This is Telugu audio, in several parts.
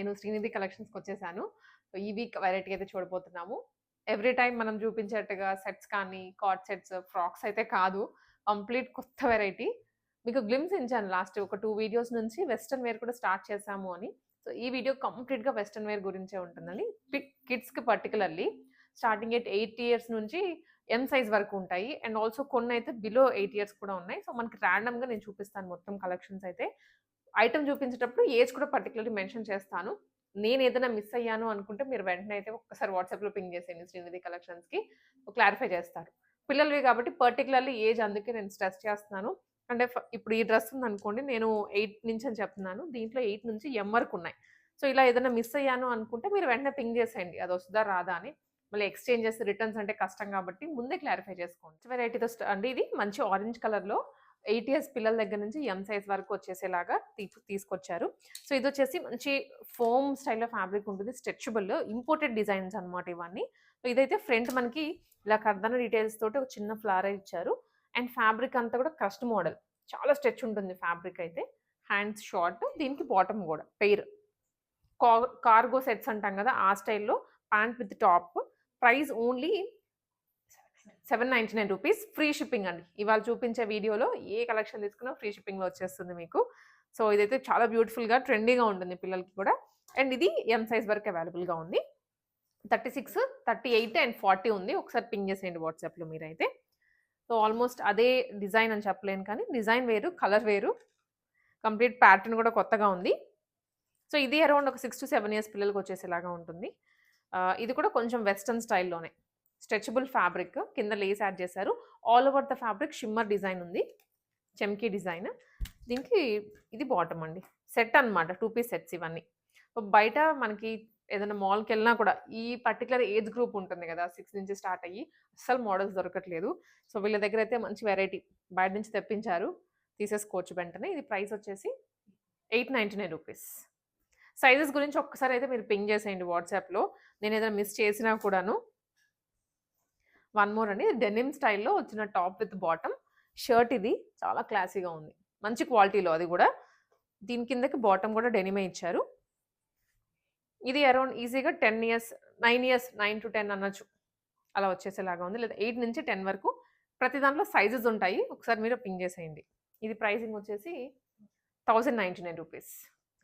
నేను శ్రీనిధి కలెక్షన్స్కి వచ్చేసాను. సో ఈ వీక్ వెరైటీ అయితే చూడబోతున్నాము. ఎవ్రీ టైం మనం చూపించేట్టుగా సెట్స్ కానీ కాట్ సెట్స్ ఫ్రాక్స్ అయితే కాదు. కంప్లీట్ కొత్త వెరైటీ. మీకు గ్లిమ్స్ ఇచ్చాను లాస్ట్ ఒక టూ వీడియోస్ నుంచి వెస్ట్రన్ వేర్ కూడా స్టార్ట్ చేసాము అని. సో ఈ వీడియో కంప్లీట్గా వెస్ట్రన్ వేర్ గురించే ఉంటుందండి. కిడ్స్కి particularly starting eight eight years నుంచి ఎం సైజ్ వరకు ఉంటాయి. అండ్ ఆల్సో కొన్ని అయితే బిలో ఎయిట్ ఇయర్స్ కూడా ఉన్నాయి. సో మనకి ర్యాండమ్గా నేను చూపిస్తాను మొత్తం కలెక్షన్స్ అయితే. ఐటమ్ చూపించేటప్పుడు ఏజ్ కూడా పర్టికులర్లీ మెన్షన్ చేస్తాను. నేను ఏదైనా మిస్ అయ్యాను అనుకుంటే మీరు వెంటనే అయితే ఒక్కసారి వాట్సాప్లో పింగ్ చేసేయండి శ్రీనిధి కలెక్షన్స్కి క్లారిఫై చేస్తారు. పిల్లలవి కాబట్టి పర్టికులర్లీ ఏజ్ అందుకే నేను స్ట్రెస్ చేస్తున్నాను. అంటే ఇప్పుడు ఈ డ్రెస్ ఉంది అనుకోండి నేను ఎయిట్ నుంచి అని చెప్తున్నాను. దీంట్లో ఎయిట్ నుంచి ఎం వరకు ఉన్నాయి. సో ఇలా ఏదైనా మిస్ అయ్యాను అనుకుంటే మీరు వెంటనే పింగ్ చేసేయండి. అది వస్తుందా రాదా అని. మళ్ళీ ఎక్స్చేంజెస్ రిటర్న్స్ అంటే కష్టం కాబట్టి ముందే క్లారిఫై చేసుకోండి. వెరైటీతో అండి ఇది మంచి ఆరెంజ్ కలర్లో ఎయిట్ ఇయర్స్ పిల్లల దగ్గర నుంచి ఎం సైజ్ వరకు వచ్చేసేలాగా తీ- తీసుకొచ్చారు. సో ఇది వచ్చేసి మంచి ఫోమ్ స్టైల్లో ఫ్యాబ్రిక్ ఉంటుంది స్ట్రెచబుల్ ఇంపోర్టెడ్ డిజైన్స్ అనమాట ఇవన్నీ. సో ఇదైతే ఫ్రంట్ మనకి ఇలా కర్దన డీటెయిల్స్ తోటి ఒక చిన్న ఫ్లవర్ ఇచ్చారు. అండ్ ఫ్యాబ్రిక్ అంతా కూడా క్రస్ట్ మోడల్ చాలా స్ట్రెచ్ ఉంటుంది ఫ్యాబ్రిక్ అయితే. హ్యాండ్స్ షార్ట్ దీనికి బాటమ్ కూడా పెయిర్ కార్గో సెట్స్ అంటాం కదా ఆ స్టైల్లో pant with top price only seven ninety nine rupees free shipping అండి. ఇవాళ చూపించే వీడియోలో ఏ కలెక్షన్ తీసుకున్నా ఫ్రీ షిప్పింగ్లో వచ్చేస్తుంది మీకు. సో ఇదైతే చాలా బ్యూటిఫుల్గా ట్రెండీగా ఉంటుంది పిల్లలకి కూడా. అండ్ ఇది ఎం సైజ్ వరకు అవైలబుల్గా ఉంది. Thirty six thirty eight and forty ఉంది. ఒకసారి పింగ్ చేసేయండి వాట్సాప్లో మీరైతే. సో ఆల్మోస్ట్ అదే డిజైన్ అని చెప్పలేను కానీ డిజైన్ వేరు కలర్ వేరు. కంప్లీట్ ప్యాటర్న్ కూడా కొత్తగా ఉంది. సో ఇది అరౌండ్ ఒక సిక్స్ టు సెవెన్ ఇయర్స్ పిల్లలకి వచ్చేసేలాగా ఉంటుంది. ఇది కూడా కొంచెం వెస్టర్న్ స్టైల్లోనే. స్ట్రెచబుల్ ఫ్యాబ్రిక్ కింద లేస్ యాడ్ చేశారు. All over the fabric shimmer design ఉంది. చెమ్కీ డిజైన్. దీనికి ఇది బాటమ్ అండి. సెట్ అన్నమాట. టూ పీస్ సెట్స్ ఇవన్నీ. సో బయట మనకి ఏదైనా మాల్కి వెళ్ళినా కూడా ఈ పర్టికులర్ ఏజ్ గ్రూప్ ఉంటుంది కదా సిక్స్ నుంచి స్టార్ట్ అయ్యి అస్సలు మోడల్స్ దొరకట్లేదు. సో వీళ్ళ దగ్గర అయితే మంచి వెరైటీ బయట నుంచి తెప్పించారు. తీసేసుకోవచ్చు వెంటనే. ఇది ప్రైస్ వచ్చేసి eight ninety nine rupees sizes గురించి ఒక్కసారి అయితే మీరు పింగ్ చేసేయండి వాట్సాప్లో నేను ఏదైనా మిస్ చేసినా కూడాను వన్ మోర్ అండి. డెనిమ్ స్టైల్లో వచ్చిన టాప్ విత్ బాటమ్. షర్ట్ ఇది. చాలా క్లాసీగా ఉంది. మంచి క్వాలిటీలో అది కూడా. దీని కిందకి బాటమ్ కూడా డెనిమే ఇచ్చారు. ఇది అరౌండ్ ఈజీగా ten years nine years nine to ten అనొచ్చు. అలా వచ్చేసేలాగా ఉంది. లేదా ఎయిట్ నుంచి టెన్ వరకు. ప్రతి దాంట్లో సైజెస్ ఉంటాయి. ఒకసారి మీరు పింగ్ చేసేయండి. ఇది ప్రైసింగ్ వచ్చేసి thousand ninety nine rupees.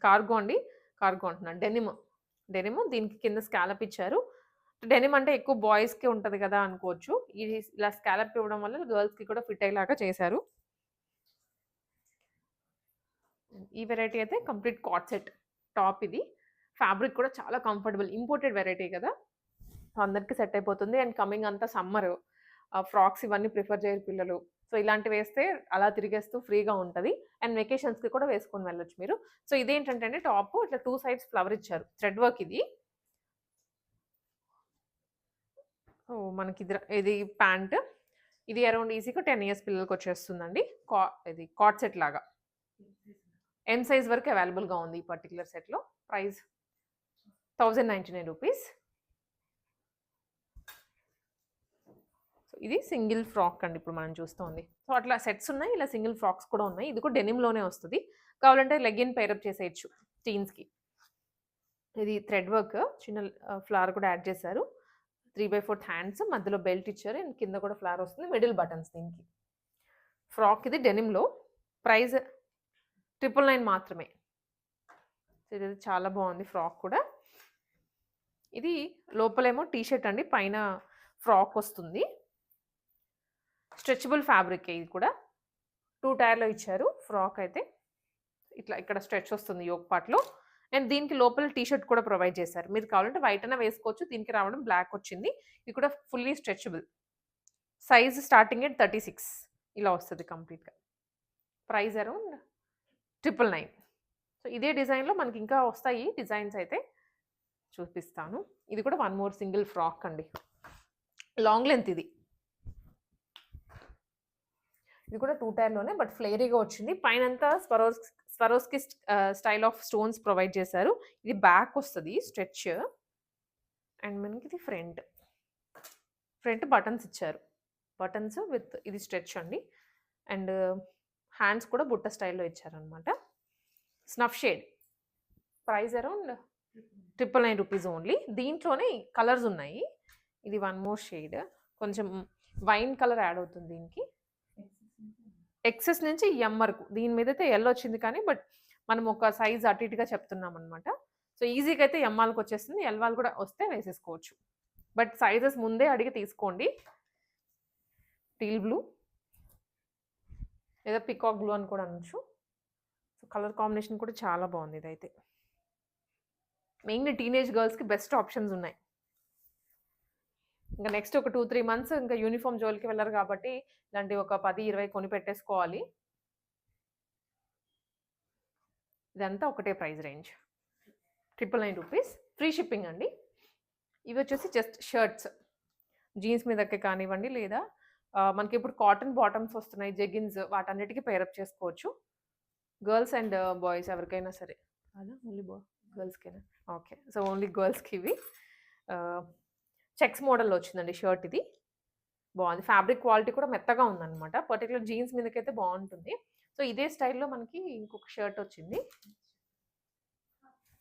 Cargo అండి. కార్గో అంటున్నాను. డెనిమ్. డెనిమ్ దీనికి కింద స్కాలప్ ఇచ్చారు. డెనిమ్ అంటే ఎక్కువ బాయ్స్కి ఉంటుంది కదా అనుకోవచ్చు. ఇది ఇలా స్కాలప్ ఇవ్వడం వల్ల గర్ల్స్కి కూడా ఫిట్ అయ్యేలాగా చేశారు. ఈ వెరైటీ అయితే కంప్లీట్ కాట్ సెట్ టాప్ ఇది. ఫ్యాబ్రిక్ కూడా చాలా కంఫర్టబుల్ ఇంపోర్టెడ్ వెరైటీ కదా. అందరికీ సెట్ అయిపోతుంది. అండ్ కమింగ్ అంతా సమ్మర్. ఫ్రాక్స్ ఇవన్నీ ప్రిఫర్ చేయరు పిల్లలు. సో ఇలాంటివి వేస్తే అలా తిరిగేస్తూ ఫ్రీగా ఉంటుంది. అండ్ వెకేషన్స్కి కూడా వేసుకొని వెళ్ళొచ్చు మీరు. సో ఇదేంటంటే టాప్ ఇట్లా టూ సైడ్స్ ఫ్లవర్ ఇచ్చారు. థ్రెడ్ వర్క్ ఇది. సో మనకి ఇది ఇది ప్యాంట్. ఇది అరౌండ్ ఈజీగా టెన్ ఇయర్స్ పిల్లలకి వచ్చేస్తుందండి. కా ఇది కాట్ సెట్ లాగా. ఎం సైజ్ వరకు అవైలబుల్గా ఉంది ఈ పర్టికులర్ సెట్లో. Price thousand ninety nine rupees. So ఇది సింగిల్ ఫ్రాక్ అండి ఇప్పుడు మనం చూస్తోంది. సో అట్లా సెట్స్ ఉన్నాయి ఇలా సింగిల్ ఫ్రాక్స్ కూడా ఉన్నాయి. ఇది కూడా డెనిమ్లోనే వస్తుంది. కావాలంటే లెగిన్ పేరప్ చేసేయచ్చు టీన్స్కి ఇది థ్రెడ్ వర్క్ చిన్న ఫ్లవర్ కూడా యాడ్ చేశారు. త్రీ బై ఫోర్త్ హ్యాండ్స్ మధ్యలో బెల్ట్ ఇచ్చారు. అండ్ కింద కూడా ఫ్లవర్ వస్తుంది. మిడిల్ బటన్స్ దీనికి. ఫ్రాక్ ఇది డెనిమ్లో. ప్రైస్ ట్రిపుల్ నైన్ మాత్రమే. ఇది చాలా బాగుంది ఫ్రాక్ కూడా. ఇది లోపలేమో టీ షర్ట్ అండి. పైన ఫ్రాక్ వస్తుంది. స్ట్రెచబుల్ ఫ్యాబ్రిక్ ఇది కూడా. టూ టైర్లో ఇచ్చారు. ఫ్రాక్ అయితే. ఇట్లా ఇక్కడ స్ట్రెచ్ వస్తుంది యోగ్ పార్ట్లో అండ్ దీనికి లోపల టీ షర్ట్ కూడా ప్రొవైడ్ చేశారు. మీరు కావాలంటే వైట్ అయినా వేసుకోవచ్చు. దీనికి రావడం బ్లాక్ వచ్చింది. ఇది కూడా fully stretchable size starting at thirty six. ఇలా వస్తుంది కంప్లీట్గా. Price around triple nine. So ఇదే డిజైన్లో మనకి ఇంకా వస్తాయి డిజైన్స్ అయితే. చూపిస్తాను. ఇది కూడా వన్ మోర్ సింగిల్ ఫ్రాక్ అండి. లాంగ్ లెంత్ ఇది. ఇది కూడా టూ టైర్లోనే బట్ ఫ్లేరీగా వచ్చింది. పైనంతా స్పరోస్ స్వరోస్ Swarovski style of stones provide చేశారు. ఇది బ్యాక్ వస్తుంది స్ట్రెచ్ అండ్ మనకి ఇది ఫ్రంట్ ఫ్రంట్ బటన్స్ ఇచ్చారు. బటన్స్ విత్ ఇది స్ట్రెచ్ అండి. అండ్ హ్యాండ్స్ కూడా బుట్ట స్టైల్లో ఇచ్చారనమాట snuff shade price around triple nine rupees only దీంట్లోనే కలర్స్ ఉన్నాయి. ఇది వన్ మోర్ షేడ్ కొంచెం వైన్ కలర్ యాడ్ అవుతుంది దీనికి. ఎక్సెస్ నుంచి ఎం వరకు. దీని మీద అయితే ఎల్ వచ్చింది కానీ బట్ మనం ఒక సైజ్ అటు ఇటుగా చెప్తున్నాం అనమాట సో ఈజీగా అయితే ఎం వాళ్ళకి వచ్చేస్తుంది. ఎల్ వాళ్ళు కూడా వస్తే వేసేసుకోవచ్చు. బట్ సైజెస్ ముందే అడిగి తీసుకోండి. Teal blue. లేదా పికాక్ బ్లూ అని కూడా అనొచ్చు. సో కలర్ కాంబినేషన్ కూడా చాలా బాగుంది ఇదైతే. మెయిన్లీ టీనేజ్ గర్ల్స్కి బెస్ట్ ఆప్షన్స్ ఉన్నాయి. ఇంకా నెక్స్ట్ ఒక టూ త్రీ మంత్స్ ఇంకా యూనిఫామ్ జోలికి వెళ్ళరు కాబట్టి ఇలాంటి ఒక పది ఇరవై కొని పెట్టేసుకోవాలి ఇదంతా ఒకటే price range triple nine rupees free shipping అండి. ఇవి వచ్చేసి జస్ట్ షర్ట్స్ జీన్స్ మీదకి కానివ్వండి లేదా మనకి ఇప్పుడు కాటన్ బాటమ్స్ వస్తున్నాయి జెగిన్స్ వాటన్నిటికీ పేరప్ చేసుకోవచ్చు. గర్ల్స్ అండ్ బాయ్స్ ఎవరికైనా సరే. అలా ఓన్లీ బా గర్ల్స్కైనా ఓకే సో ఓన్లీ గర్ల్స్కి ఇవి. చెక్స్ మోడల్లో వచ్చిందండి షర్ట్ ఇది బాగుంది ఫ్యాబ్రిక్ క్వాలిటీ కూడా మెత్తగా ఉందన్నమాట. పర్టికులర్ జీన్స్ మీదకైతే బాగుంటుంది సో ఇదే స్టైల్లో మనకి ఇంకొక షర్ట్ వచ్చింది.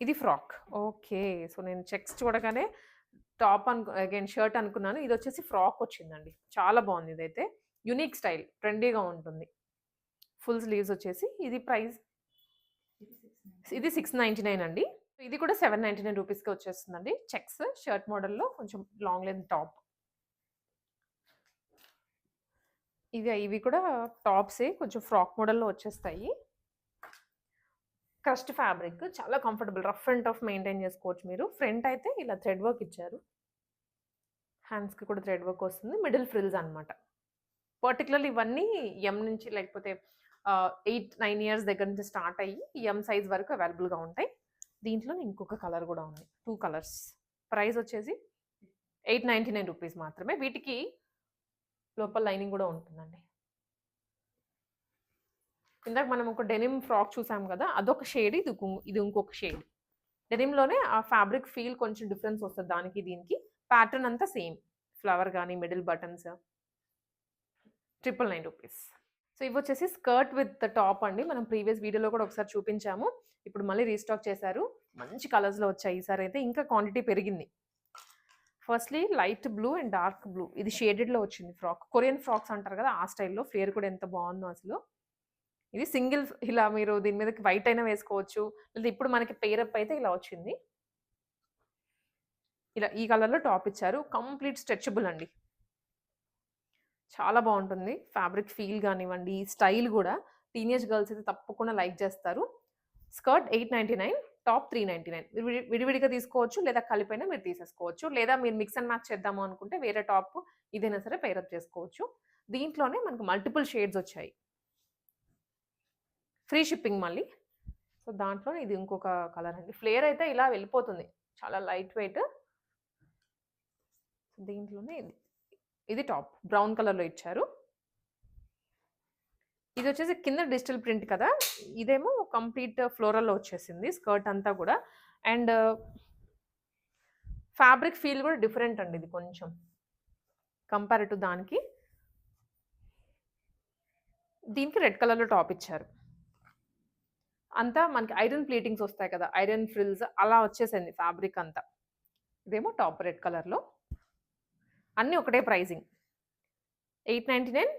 ఇది ఫ్రాక్. ఓకే. సో నేను చెక్స్ చూడగానే టాప్ అను అగైన్ షర్ట్ అనుకున్నాను. ఇది వచ్చేసి ఫ్రాక్ వచ్చిందండి. చాలా బాగుంది ఇదైతే. Unique style. ట్రెండీగా ఉంటుంది. ఫుల్ స్లీవ్స్ వచ్చేసి ఇది ప్రైస్ ఇది సిక్స్ నైంటీ నైన్ అండి. ఇది కూడా సెవెన్ నైంటీ నైన్ రూపీస్కి వచ్చేస్తుందండి. చెక్స్ షర్ట్ మోడల్లో కొంచెం లాంగ్ లెంత్ టాప్. ఇవి ఇవి కూడా టాప్సే కొంచెం ఫ్రాక్ మోడల్లో వచ్చేస్తాయి. క్రస్ట్ ఫ్యాబ్రిక్ చాలా comfortable rough and tough maintain చేసుకోవచ్చు మీరు. ఫ్రంట్ అయితే ఇలా థ్రెడ్ వర్క్ ఇచ్చారు. హ్యాండ్స్కి కూడా థ్రెడ్ వర్క్ వస్తుంది. మిడిల్ ఫ్రిల్స్ అనమాట పర్టికులర్లీ ఇవన్నీ ఎం నుంచి లేకపోతే ఎయిట్ నైన్ ఇయర్స్ దగ్గర నుంచి స్టార్ట్ అయ్యి ఎం సైజ్ వరకు అవైలబుల్గా ఉంటాయి. దీంట్లో ఇంకొక కలర్ కూడా ఉంది. Two colours. ప్రైస్ వచ్చేసి ఎయిట్ నైంటీ నైన్ రూపీస్ మాత్రమే. వీటికి లోపల లైనింగ్ కూడా ఉంటుందండి. ఇందాక మనం ఒక డెనిమ్ ఫ్రాక్ చూసాం కదా అదొక షేడ్ ఇది ఇది ఇంకొక షేడ్. డెనిమ్లోనే ఆ ఫ్యాబ్రిక్ ఫీల్ కొంచెం డిఫరెన్స్ వస్తుంది దానికి దీనికి. ప్యాటర్న్ అంతా సేమ్. ఫ్లవర్ కానీ middle buttons. Triple nine rupees. So ఇవి వచ్చేసి స్కర్ట్ విత్ టాప్ అండి. మనం ప్రీవియస్ వీడియోలో కూడా ఒకసారి చూపించాము. ఇప్పుడు మళ్ళీ రీస్టాక్ చేశారు. మంచి కలర్స్లో వచ్చాయి ఈసారి అయితే. ఇంకా క్వాంటిటీ పెరిగింది. Firstly light blue and dark blue. ఇది షేడెడ్లో వచ్చింది ఫ్రాక్. కొరియన్ ఫ్రాక్స్ అంటారు కదా ఆ స్టైల్లో ఫ్లేర్ కూడా ఎంత బాగుందో అసలు. ఇది సింగిల్ ఇలా మీరు దీని మీదకి వైట్ అయినా వేసుకోవచ్చు. లేదా ఇప్పుడు మనకి పేరప్ అయితే ఇలా వచ్చింది. ఇలా ఈ కలర్లో టాప్ ఇచ్చారు. కంప్లీట్ స్ట్రెచబుల్ అండి. చాలా బాగుంటుంది. ఫ్యాబ్రిక్ ఫీల్ కానివ్వండి స్టైల్ కూడా టీనేజ్ గర్ల్స్ అయితే తప్పకుండా లైక్ చేస్తారు skirt eight ninety nine top three ninety nine. విడివిడిగా తీసుకోవచ్చు లేదా కలిపైనా మీరు తీసేసుకోవచ్చు. లేదా మీరు మిక్స్ అండ్ మ్యాచ్ చేద్దాము అనుకుంటే వేరే టాప్ ఇదైనా సరే పేరప్ చేసుకోవచ్చు. దీంట్లోనే మనకు మల్టిపుల్ షేడ్స్ వచ్చాయి. ఫ్రీ షిప్పింగ్ మళ్ళీ. సో దాంట్లో ఇది ఇంకొక కలర్ అండి. ఫ్లేర్ అయితే ఇలా వెళ్ళిపోతుంది. చాలా లైట్ వెయిట్. దీంట్లోనే ఇది. ఇది టాప్. బ్రౌన్ కలర్లో ఇచ్చారు. ఇది వచ్చేసి కింద డిజిటల్ ప్రింట్ కదా? ఇదేమో కంప్లీట్ ఫ్లోరల్లో వచ్చేసింది స్కర్ట్ అంతా కూడా. అండ్ ఫ్యాబ్రిక్ ఫీల్ కూడా డిఫరెంట్ అండి ఇది కొంచెం. కంపేర్ టు దానికి. దీనికి రెడ్ కలర్లో టాప్ ఇచ్చారు. అంతా మనకి ఐరన్ ప్లేటింగ్స్ వస్తాయి కదా? ఐరన్ ఫ్రిల్స్ అలా వచ్చేసింది ఫ్యాబ్రిక్ అంతా. ఇదేమో టాప్ రెడ్ కలర్లో. అన్నీ ఒకటే pricing. Eight ninety nine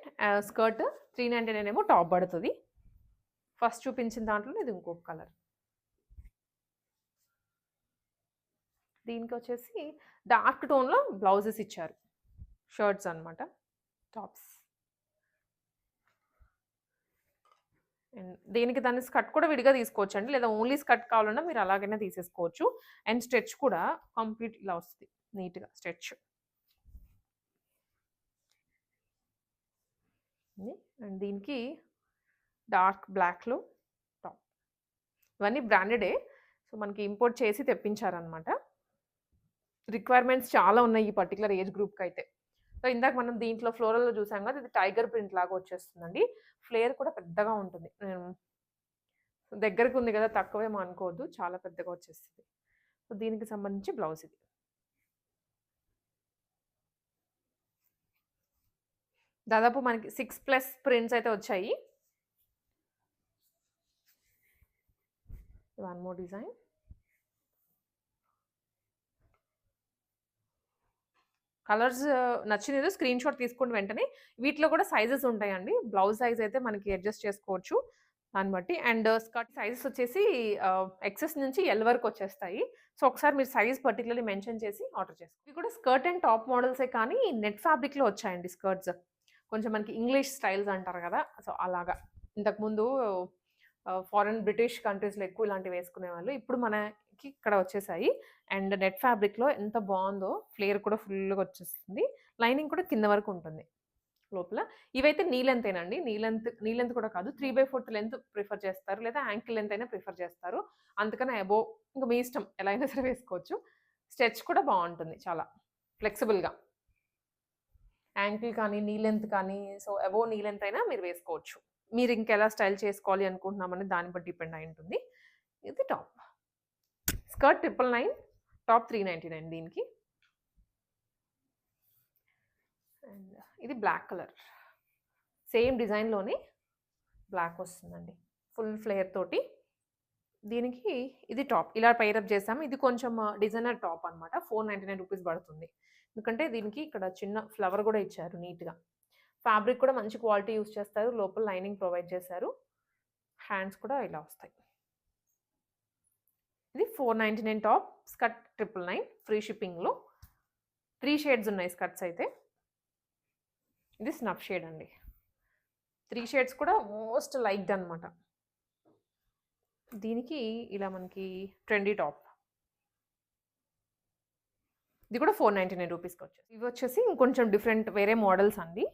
skirt three ninety nine ఏమో టాప్ పడుతుంది. ఫస్ట్ చూపించిన దాంట్లో ఇది ఇంకొక కలర్. దీనికి వచ్చేసి డార్క్ టోన్లో బ్లౌజెస్ ఇచ్చారు. షర్ట్స్ అనమాట టాప్స్. అండ్ దీనికి దాన్ని స్కర్ట్ కూడా విడిగా తీసుకోవచ్చు అండి లేదా ఓన్లీ స్కర్ట్ కావాలన్నా మీరు అలాగైనా తీసేసుకోవచ్చు. అండ్ స్ట్రెచ్ కూడా కంప్లీట్ ఇలా వస్తుంది. నీట్గా స్ట్రెచ్. అండ్ దీనికి డార్క్ బ్లాక్లో టాప్. ఇవన్నీ బ్రాండెడే. సో మనకి ఇంపోర్ట్ చేసి తెప్పించారనమాట రిక్వైర్మెంట్స్ చాలా ఉన్నాయి ఈ పర్టికులర్ ఏజ్ గ్రూప్కి అయితే సో ఇందాక మనం దీంట్లో ఫ్లోరల్లో చూసాం కదా ఇది టైగర్ ప్రింట్ లాగా వచ్చేస్తుందండి. ఫ్లేర్ కూడా పెద్దగా ఉంటుంది. నేను దగ్గరకు ఉంది కదా తక్కువేమో అనుకోవద్దు. చాలా పెద్దగా వచ్చేస్తుంది. సో దీనికి సంబంధించి బ్లౌజ్ ఇది. దాదాపు మనకి సిక్స్ ప్లస్ ప్రింట్స్ అయితే వచ్చాయి. వన్ మోర్ డిజైన్ కలర్స్ నచ్చినదో స్క్రీన్ షాట్ తీసుకుని వెంటనే. వీటిలో కూడా సైజెస్ ఉంటాయండి. బ్లౌజ్ సైజ్ అయితే మనకి అడ్జస్ట్ చేసుకోవచ్చు. దాన్ని బట్టి. అండ్ స్కర్ట్ సైజెస్ వచ్చేసి uh, ఎక్సెస్ నుంచి ఎల్ వరకు వచ్చేస్తాయి. సో ఒకసారి మీరు సైజ్ పర్టికులర్లీ మెన్షన్ చేసి ఆర్డర్ చేసుకోండి. ఇవి కూడా స్కర్ట్ అండ్ టాప్ మోడల్సే కానీ నెట్ ఫ్యాబ్రిక్లో వచ్చాయండి స్కర్ట్స్ కొంచెం మనకి ఇంగ్లీష్ స్టైల్స్ అంటారు కదా సో అలాగా. ఇంతకుముందు ఫారెన్ బ్రిటిష్ కంట్రీస్లో ఎక్కువ ఇలాంటివి వేసుకునే వాళ్ళు. ఇప్పుడు మనకి ఇక్కడ వచ్చేసాయి. అండ్ నెట్ ఫ్యాబ్రిక్లో ఎంత బాగుందో ఫ్లేర్ కూడా ఫుల్గా వచ్చేస్తుంది. లైనింగ్ కూడా కింద వరకు ఉంటుంది లోపల. ఇవైతే నీ లెంతేనండి నీ లెంత్ నీ లెంత్ కూడా కాదు. Three by fourth length prefer చేస్తారు. లేదా యాంకిల్ లెంత్ అయినా ప్రిఫర్ చేస్తారు. అందుకనే అబో ఇంకా మీ ఇష్టం. ఎలా అయినా సరే వేసుకోవచ్చు. స్ట్రెచ్ కూడా బాగుంటుంది చాలా. ఫ్లెక్సిబుల్గా యాంకిల్ కానీ నీ లెంత్ కానీ సో అబో నీ లెంత్ అయినా మీరు వేసుకోవచ్చు. మీరు ఇంకెలా స్టైల్ చేసుకోవాలి అనుకుంటున్నామని దాన్ని బట్టి డిపెండ్ అయి ఉంటుంది. ఇది top. Skirt triple nine top three ninety nine దీనికి. అండ్ ఇది బ్లాక్ కలర్. సేమ్ డిజైన్లోనే బ్లాక్ వస్తుందండి. ఫుల్ ఫ్లేయర్ తోటి. దీనికి ఇది టాప్. ఇలా పైరప్ చేసాము. ఇది కొంచెం డిజైనర్ టాప్ అనమాట ఫోర్ నైంటీ నైన్ రూపీస్ పడుతుంది. ఎందుకంటే దీనికి ఇక్కడ చిన్న ఫ్లవర్ కూడా ఇచ్చారు నీట్గా. ఫ్యాబ్రిక్ కూడా మంచి క్వాలిటీ యూస్ చేస్తారు. లోపల లైనింగ్ ప్రొవైడ్ చేశారు. హ్యాండ్స్ కూడా ఇలా వస్తాయి. ఇది four ninety nine top. Skirt triple nine free షిప్పింగ్లో త్రీ షేడ్స్ ఉన్నాయి స్కర్ట్స్ అయితే. ఇది స్నప్ షేడ్ అండి. త్రీ షేడ్స్ కూడా మోస్ట్ లైక్డ్ అనమాట దీనికి ఇలా మనకి ట్రెండీ టాప్ ఇది కూడా ఫోర్ నైంటీ నైన్ రూపీస్కి వచ్చేసి ఇవి వచ్చేసి ఇంకొంచెం డిఫరెంట్ వేరే మోడల్స్ అండి.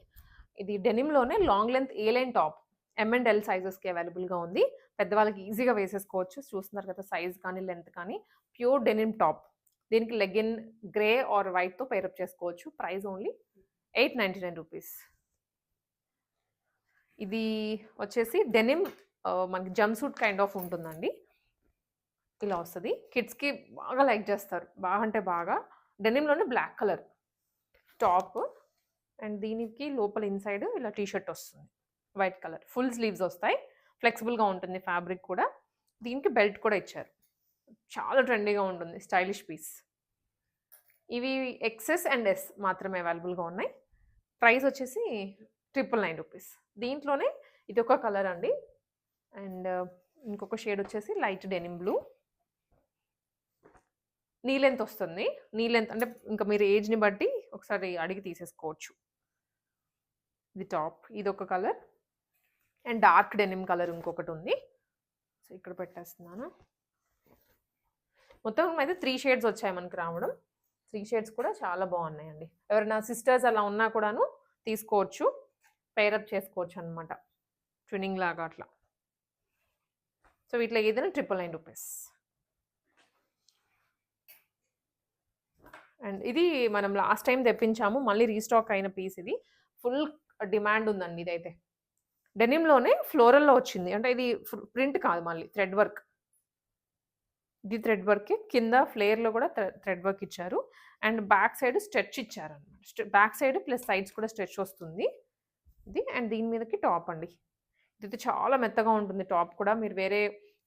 ఇది డెనిమ్లోనే long length A line top M and L సైజెస్కి అవైలబుల్గా ఉంది. పెద్దవాళ్ళకి ఈజీగా వేసేసుకోవచ్చు. చూస్తున్నారు కదా సైజ్ కానీ లెంత్ కానీ. ప్యూర్ డెనిమ్ టాప్ దీనికి లెగిన్ గ్రే ఆర్ వైట్తో పేరప్ చేసుకోవచ్చు. Price only eight ninety nine rupees ఇది వచ్చేసి డెనిమ్ మనకి జంప్ సూట్ కైండ్ ఆఫ్ ఉంటుందండి. ఇలా వస్తుంది. కిడ్స్కి బాగా లైక్ చేస్తారు. బాగా అంటే బాగా. డెనిమ్లోనే బ్లాక్ కలర్. టాప్ అండ్ దీనికి లోపల ఇన్సైడ్ ఇలా టీషర్ట్ వస్తుంది. White colour. ఫుల్ స్లీవ్స్ వస్తాయి. ఫ్లెక్సిబుల్గా ఉంటుంది ఫ్యాబ్రిక్ కూడా. దీనికి బెల్ట్ కూడా ఇచ్చారు. చాలా ట్రెండీగా ఉంటుంది. Stylish piece. ఇవి ఎక్సెస్ అండ్ ఎస్ మాత్రమే అవైలబుల్గా ఉన్నాయి. ప్రైస్ వచ్చేసి ట్రిపుల్ నైన్ రూపీస్. దీంట్లోనే ఇది ఒక కలర్ అండి. అండ్ uh, ఇంకొక షేడ్ వచ్చేసి light denim blue knee length వస్తుంది. నీ లెంత్ అంటే ఇంకా మీరు ఏజ్ని బట్టి ఒకసారి అడిగి తీసేసుకోవచ్చు. ఇది టాప్ ఇది ఒక colour and dark denim colour ఇంకొకటి ఉంది. సో ఇక్కడ పెట్టేస్తున్నాను. మొత్తం అయితే త్రీ షేడ్స్ వచ్చాయి మనకి రావడం. త్రీ షేడ్స్ కూడా చాలా బాగున్నాయండి. ఎవరైనా సిస్టర్స్ అలా ఉన్నా కూడాను తీసుకోవచ్చు. పేరప్ చేసుకోవచ్చు అనమాట ట్విన్నింగ్ లాగా అట్లా. సో వీటిలో ఏదైనా ట్రిపుల్ నైన్ రూపీస్. అండ్ ఇది మనం లాస్ట్ టైం తెప్పించాము మళ్ళీ రీస్టాక్ అయిన పీస్ ఇది. ఫుల్ డిమాండ్ ఉందండి ఇదైతే. డెనిమ్లోనే ఫ్లోరల్లో వచ్చింది. అంటే ఇది ప్రింట్ కాదు మళ్ళీ థ్రెడ్ వర్క్. ఇది థ్రెడ్ వర్క్. కింద ఫ్లేయర్లో కూడా థ్రెడ్ వర్క్ ఇచ్చారు. అండ్ బ్యాక్ సైడ్ స్ట్రెచ్ ఇచ్చారు అనమాట బ్యాక్ సైడ్ ప్లస్ సైడ్స్ కూడా స్ట్రెచ్ వస్తుంది. ఇది అండ్ దీని మీదకి టాప్ అండి. ఇది చాలా మెత్తగా ఉంటుంది టాప్ కూడా. మీరు వేరే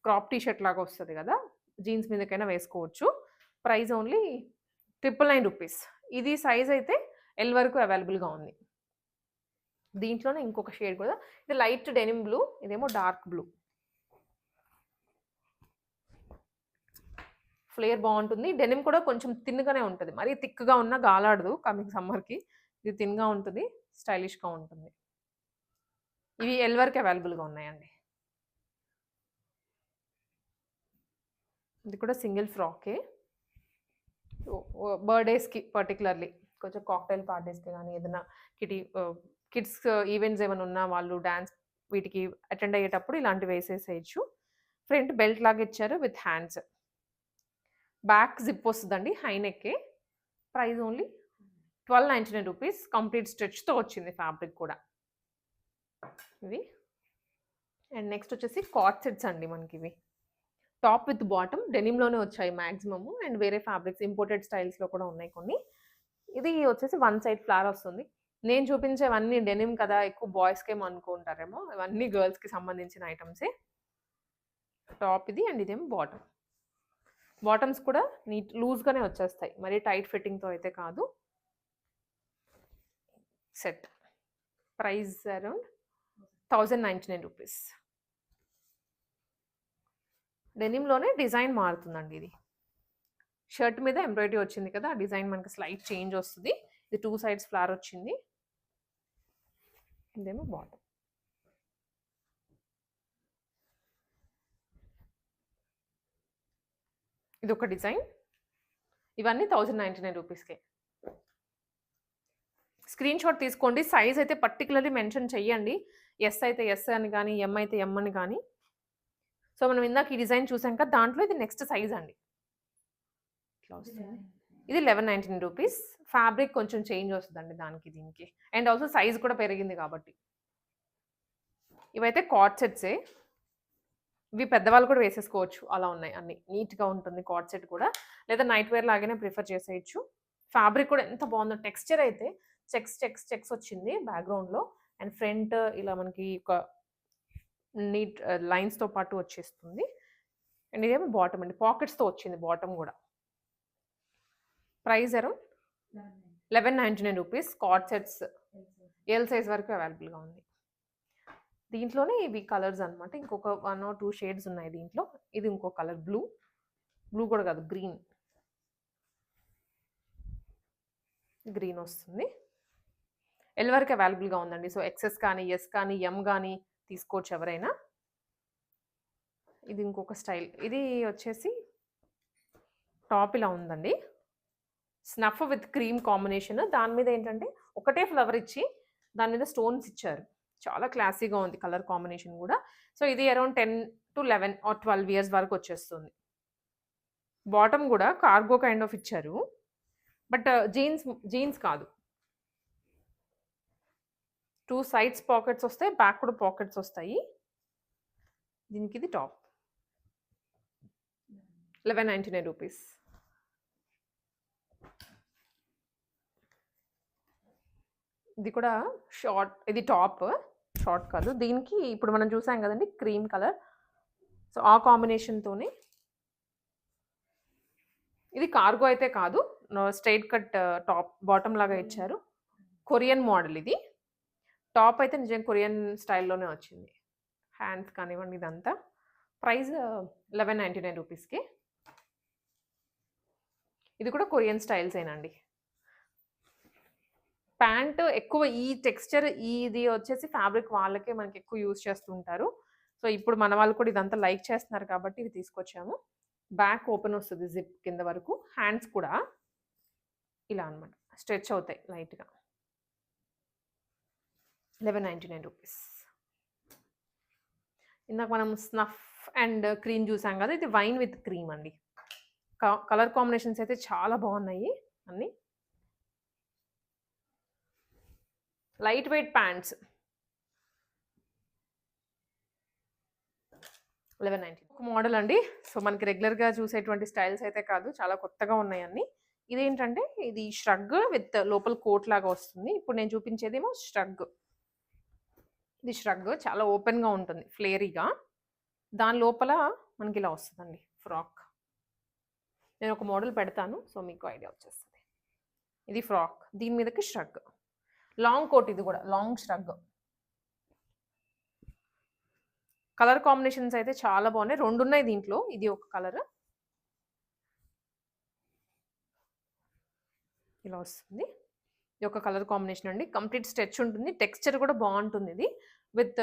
క్రాప్ టీ షర్ట్ లాగా వస్తుంది కదా జీన్స్ మీదకైనా వేసుకోవచ్చు. Price only triple nine rupees. ఇది సైజ్ అయితే ఎల్ వరకు అవైలబుల్గా ఉంది. దీంట్లోనే ఇంకొక షేడ్ కూడా. ఇది లైట్ డెనిమ్ బ్లూ ఇదేమో డార్క్ బ్లూ. ఫ్లేర్ బాగుంటుంది. డెనిమ్ కూడా కొంచెం తిన్గానే ఉంటుంది. మరీ థిక్గా ఉన్న గాలాడదు కమింగ్ సమ్మర్కి. ఇది తిన్గా ఉంటుంది స్టైలిష్గా ఉంటుంది. ఇవి ఎల్ వరకు అవైలబుల్గా ఉన్నాయండి. ఇది కూడా సింగిల్ ఫ్రాకే. బర్త్డేస్కి పర్టికులర్లీ కొంచెం కాక్టైల్ పార్టీస్కి కానీ ఏదైనా కిటీ కిడ్స్ ఈవెంట్స్ ఏమైనా ఉన్నా వాళ్ళు డ్యాన్స్ వీటికి అటెండ్ అయ్యేటప్పుడు ఇలాంటివి వేసేసేయచ్చు. ఫ్రంట్ బెల్ట్ లాగా ఇచ్చారు విత్ హ్యాండ్స్. బ్యాక్ జిప్ వస్తుందండి high నెక్కే. Price only twelve ninety nine rupees. Complete స్ట్రెచ్తో వచ్చింది ఫ్యాబ్రిక్ కూడా. ఇవి. అండ్ నెక్స్ట్ వచ్చేసి కాట్ సెట్స్ అండి మనకి ఇవి. టాప్ విత్ బాటమ్ డెనిమ్లోనే వచ్చాయి మ్యాక్సిమము అండ్ వేరే ఫ్యాబ్రిక్స్ ఇంపోర్టెడ్ స్టైల్స్లో కూడా ఉన్నాయి కొన్ని. ఇది వచ్చేసి వన్ సైడ్ ఫ్లవర్ వస్తుంది. నేను చూపించేవన్నీ డెనిమ్ కదా ఎక్కువ బాయ్స్కేమో అనుకుంటారేమో ఇవన్నీ గర్ల్స్కి సంబంధించిన ఐటమ్సే. టాప్ ఇది అండ్ ఇదేమో బాటమ్. బాటమ్స్ కూడా నీట్ లూజ్గానే వచ్చేస్తాయి. మరీ టైట్ ఫిట్టింగ్తో అయితే కాదు. Set. Price around thousand ninety nine rupees. డెనిమ్లోనే design మారుతుందండి ఇది. షర్ట్ మీద ఎంబ్రాయిడరీ వచ్చింది కదా ఆ డిజైన్ మనకి స్లైట్ చేంజ్ వస్తుంది. ఇది టూ సైడ్స్ ఫ్లవర్ వచ్చింది. ఇదేమో బాటమ్. ఇది ఒక డిజైన్. ఇవన్నీ థౌజండ్ నైంటీ నైన్ రూపీస్కే. స్క్రీన్ షాట్ తీసుకోండి. సైజ్ అయితే పర్టికులర్లీ మెన్షన్ చెయ్యండి. ఎస్ అయితే ఎస్ అని కానీ ఎం అయితే ఎం అని కానీ సో మనం ఇందాక ఈ డిజైన్ చూసాం కదా దాంట్లో ఇది నెక్స్ట్ సైజ్ అండి. ఇట్లా వస్తుంది. ఇది eleven ninety nine rupees fabric కొంచెం చేంజ్ వస్తుందండి దానికి దీనికి. అండ్ ఆల్సో సైజ్ కూడా పెరిగింది కాబట్టి. ఇవైతే కాట్ సెట్సే ఇవి పెద్దవాళ్ళు కూడా వేసేసుకోవచ్చు. అలా ఉన్నాయి అన్ని. నీట్గా ఉంటుంది కాట్ సెట్ కూడా. లేదా నైట్ వేర్ లాగానే ప్రిఫర్ చేసేయచ్చు. ఫ్యాబ్రిక్ కూడా ఎంత బాగుందో. టెక్స్చర్ అయితే చెక్స్ చెక్స్ చెక్స్ వచ్చింది బ్యాక్గ్రౌండ్లో అండ్ ఫ్రంట్ ఇలా మనకి ఒక నీట్ లైన్స్తో పాటు వచ్చేస్తుంది. అండ్ ఇదేమో బాటమ్ అండి. పాకెట్స్తో వచ్చింది బాటమ్ కూడా. Price around eleven ninety nine rupees. Cord sets L size వరకు అవైలబుల్గా ఉంది. దీంట్లోనే ఇవి కలర్స్ అన్నమాట. ఇంకొక వన్ ఆర్ టూ షేడ్స్ ఉన్నాయి దీంట్లో. ఇది ఇంకో కలర్ బ్లూ. బ్లూ కూడా కాదు గ్రీన్. గ్రీన్ వస్తుంది. ఎల్ వరకు అవైలబుల్గా ఉందండి. సో ఎక్సెస్ కానీ ఎస్ కానీ ఎం కానీ తీసుకోవచ్చు ఎవరైనా. ఇది ఇంకొక స్టైల్. ఇది వచ్చేసి టాప్ ఇలా ఉందండి. స్నఫ్ విత్ క్రీమ్ కాంబినేషన్ దాని మీద ఏంటంటే ఒకటే ఫ్లవర్ ఇచ్చి దాని మీద స్టోన్స్ ఇచ్చారు. చాలా క్లాసీగా ఉంది కలర్ కాంబినేషన్ కూడా. సో ఇది around ten to eleven or twelve years వరకు వచ్చేస్తుంది. బాటమ్ కూడా కార్గో కైండ్ ఆఫ్ ఇచ్చారు. బట్ జీన్స్ జీన్స్ కాదు. టూ సైడ్స్ పాకెట్స్ వస్తాయి బ్యాక్ కూడా పాకెట్స్ వస్తాయి. దీనికి ఇది top. Eleven ninety nine rupees. ఇది కూడా షార్ట్ ఇది టాప్ షార్ట్ కాదు. దీనికి ఇప్పుడు మనం చూసాం కదండి క్రీమ్ కలర్. సో ఆ కాంబినేషన్తోనే ఇది కార్గో అయితే కాదు స్ట్రైట్ కట్ టాప్ బాటమ్ లాగా ఇచ్చారు. కొరియన్ మోడల్ ఇది. టాప్ అయితే నిజం కొరియన్ స్టైల్లోనే వచ్చింది. హ్యాండ్స్ కానివ్వండి ఇదంతా. ప్రైస్ లెవెన్ నైంటీ నైన్ రూపీస్కి. ఇది కూడా కొరియన్ స్టైల్సేనండి. ప్యాంట్ ఎక్కువ ఈ టెక్స్చర్ ఇది వచ్చేసి ఫ్యాబ్రిక్ వాళ్ళకే మనకి ఎక్కువ యూజ్ చేస్తుంటారు సో ఇప్పుడు మన వాళ్ళు కూడా ఇదంతా లైక్ చేస్తున్నారు కాబట్టి ఇది తీసుకొచ్చాము. బ్యాక్ ఓపెన్ వస్తుంది జిప్ కింద వరకు. హ్యాండ్స్ కూడా ఇలా అనమాట స్ట్రెచ్ అవుతాయి లైట్గా. లెవెన్ నైంటీ నైన్ రూపీస్ ఇందాక మనం స్నఫ్ అండ్ క్రీమ్ చూసాం కదా ఇది వైన్ విత్ క్రీమ్ అండి. కలర్ కాంబినేషన్స్ అయితే చాలా బాగున్నాయి అన్నీ. Light weight pants eleven ninety ఒక మోడల్ అండి. సో మనకి రెగ్యులర్గా చూసేటువంటి స్టైల్స్ అయితే కాదు చాలా కొత్తగా ఉన్నాయి అన్ని. ఇదేంటంటే ఇది ష్రగ్ విత్ లోపల కోట్ లాగా వస్తుంది. ఇప్పుడు నేను చూపించేదేమో ష్రగ్ ఇది ష్రగ్ చాలా ఓపెన్గా ఉంటుంది ఫ్లేరీగా. దాని లోపల మనకి ఇలా వస్తుందండి ఫ్రాక్. నేను ఒక మోడల్ పెడతాను సో మీకు ఐడియా వచ్చేస్తుంది. ఇది ఫ్రాక్ దీని మీదకి ష్రగ్ లాంగ్ కోట్ ఇది కూడా లాంగ్ ష్రగ్ కలర్ కాంబినేషన్స్ అయితే చాలా బాగున్నాయి రెండు ఉన్నాయి దీంట్లో ఇది ఒక కలర్. ఇలా వస్తుంది. ఇది ఒక కలర్ కాంబినేషన్ అండి కంప్లీట్ స్ట్రెచ్ ఉంటుంది టెక్స్చర్ కూడా బాగుంటుంది ఇది. విత్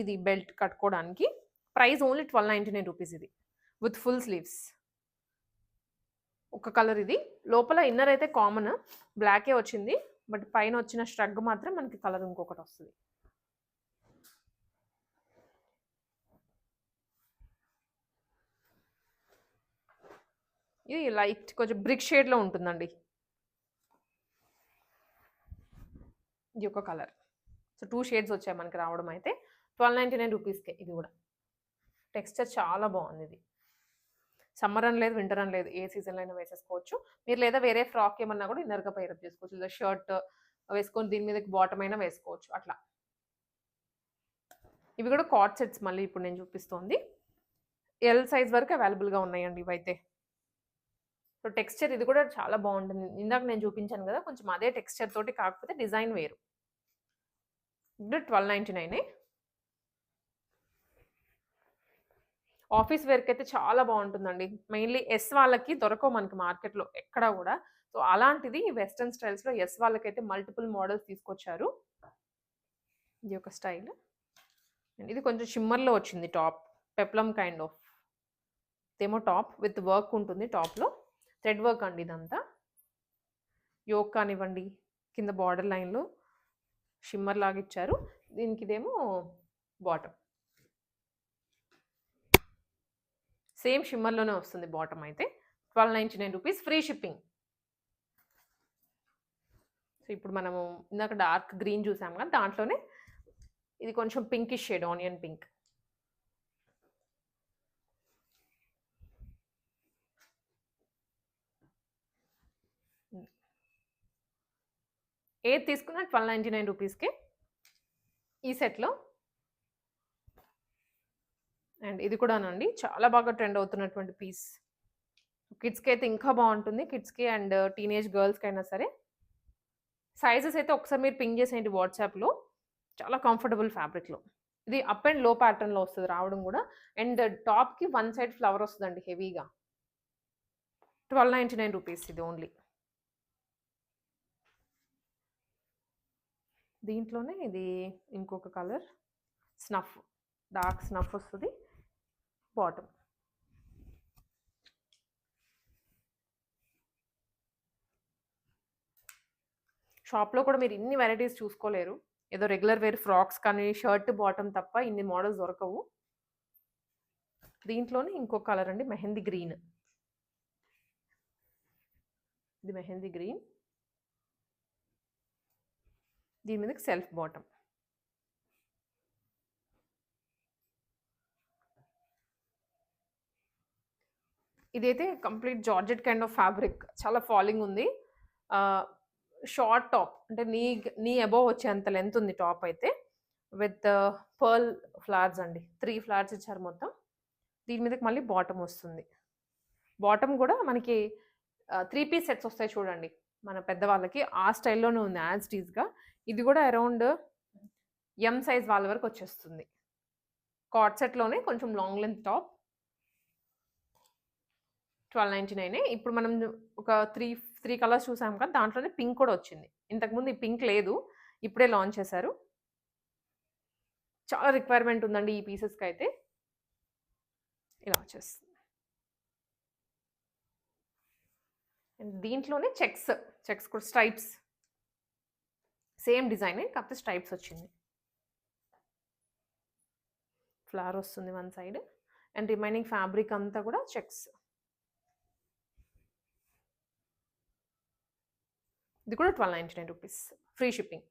ఇది బెల్ట్ కట్టుకోవడానికి. Price only twelve ninety nine rupees ఇది. With full sleeves. ఒక కలర్ ఇది. లోపల ఇన్నర్ అయితే కామన్ బ్లాకే వచ్చింది. బట్ పైన వచ్చిన స్ట్రగ్ మాత్రం మనకి కలర్ ఇంకొకటి వస్తుంది. ఇది లైట్ కొంచెం బ్రిక్ షేడ్లో ఉంటుందండి. ఇది ఒక కలర్. సో టూ షేడ్స్ వచ్చాయి మనకి రావడం అయితే. ట్వెల్వ్ నైంటీ నైన్ రూపీస్కే ఇది కూడా. టెక్స్చర్ చాలా బాగుంది ఇది సమ్మర్ అని లేదు వింటర్ అని లేదు ఏ సీజన్లో అయినా వేసేసుకోవచ్చు. మీరు లేదా వేరే ఫ్రాక్ ఏమన్నా కూడా ఇన్నర్గా పైరప్ చేసుకోవచ్చు. లేదా షర్ట్ వేసుకొని దీని మీద బాటమ్ అయినా వేసుకోవచ్చు. అట్లా. ఇవి కూడా కాట్ సెట్స్ మళ్ళీ ఇప్పుడు నేను చూపిస్తోంది. ఎల్ సైజ్ వరకు అవైలబుల్గా ఉన్నాయండి ఇవైతే. సో టెక్స్చర్ ఇది కూడా చాలా బాగుంటుంది. ఇందాక నేను చూపించాను కదా కొంచెం అదే టెక్స్చర్ తోటి కాకపోతే డిజైన్ వేరు. ఇప్పుడు ట్వెల్వ్ నైంటీ నైనే ఆఫీస్ వేర్కి అయితే చాలా బాగుంటుందండి. మెయిన్లీ ఎస్ వాళ్ళకి దొరకవు మనకి మార్కెట్లో ఎక్కడా కూడా. సో అలాంటిది వెస్ట్రన్ స్టైల్స్లో ఎస్ వాళ్ళకైతే మల్టిపుల్ మోడల్స్ తీసుకొచ్చారు. ఇది ఒక స్టైల్ ఇది కొంచెం షిమ్మర్లో వచ్చింది టాప్ పెప్లమ్ కైండ్ ఆఫ్ ఇదేమో టాప్ విత్ వర్క్ ఉంటుంది టాప్లో థ్రెడ్ వర్క్ అండి ఇదంతా. యోక్ కానివ్వండి కింద బార్డర్ లైన్లో షిమ్మర్ లాగా ఇచ్చారు. దీనికి ఇదేమో బాటమ్ సేమ్ షిమ్మర్లోనే వస్తుంది బాటమ్ అయితే. Twelve ninety nine rupees free shipping so ఇప్పుడు మనము ఇందాక డార్క్ గ్రీన్ చూసాం కదా దాంట్లోనే ఇది కొంచెం పింకిష్ షేడ్ ఆనియన్ పింక్ ఏది తీసుకున్నా ట్వెల్వ్ నైంటీ నైన్ రూపీస్కి ఈ సెట్లో. అండ్ ఇది కూడానండి చాలా బాగా ట్రెండ్ అవుతున్నటువంటి పీస్. కిడ్స్కి అయితే ఇంకా బాగుంటుంది. కిడ్స్కి అండ్ టీనేజ్ గర్ల్స్కి అయినా సరే. సైజెస్ అయితే ఒకసారి మీరు పింక్ చేసేయండి వాట్సాప్లో. చాలా కంఫర్టబుల్ ఫ్యాబ్రిక్లో. ఇది అప్ అండ్లో ప్యాటర్న్లో వస్తుంది రావడం కూడా. అండ్ టాప్కి వన్ సైడ్ ఫ్లవర్ వస్తుందండి హెవీగా. ట్వెల్వ్ నైంటీ నైన్ రూపీస్ ఇది ఓన్లీ. దీంట్లోనే ఇది ఇంకొక కలర్. స్నఫ్ డార్క్ స్నఫ్ వస్తుంది. బాటమ్. షాప్లో కూడా మీరు ఇన్ని వెరైటీస్ చూసుకోలేరు. ఏదో రెగ్యులర్ వేర్ ఫ్రాక్స్ కానీ షర్ట్ బాటమ్ తప్ప ఇన్ని మోడల్స్ దొరకవు. దీంట్లోనే ఇంకో కలర్ అండి మెహందీ గ్రీన్. ఇది మెహందీ గ్రీన్. దీని మీదకి సెల్ఫ్ బాటమ్. ఇదైతే complete georgette kind of fabric. చాలా ఫాలింగ్ ఉంది. షార్ట్ టాప్ అంటే నీ నీ అబోవ్ వచ్చేంత లెంత్ ఉంది టాప్ అయితే విత్ పర్ల్ ఫ్లవర్స్ అండి. త్రీ ఫ్లవర్స్ ఇచ్చారు మొత్తం. దీని మీదకి మళ్ళీ బాటమ్ వస్తుంది. బాటమ్ కూడా మనకి త్రీ పీస్ సెట్స్ వస్తాయి చూడండి. మన పెద్దవాళ్ళకి ఆ స్టైల్లోనే ఉంది యాజ్ టీజ్గా ఇది కూడా అరౌండ్ ఎం సైజ్ వాళ్ళ వరకు వచ్చేస్తుంది. కాట్ సెట్లోనే కొంచెం long length top twelve ninety nine ఇప్పుడు మనం ఒక త్రీ త్రీ కలర్స్ చూసాం కదా దాంట్లోనే పింక్ కూడా వచ్చింది. ఇంతకుముందు ఈ పింక్ లేదు ఇప్పుడే లాంచ్ చేశారు. చాలా రిక్వైర్మెంట్ ఉందండి ఈ పీసెస్కి అయితే. ఇలా వచ్చేస్తుంది. అండ్ దీంట్లోనే చెక్స్ చెక్స్ కూడా స్ట్రైప్స్ సేమ్ డిజైన్ కాకపోతే స్ట్రైప్స్ వచ్చింది. ఫ్లవర్ వస్తుంది one side and remaining fabric అంతా కూడా చెక్స్. ఇది కూడా twelve ninety nine rupees free shipping.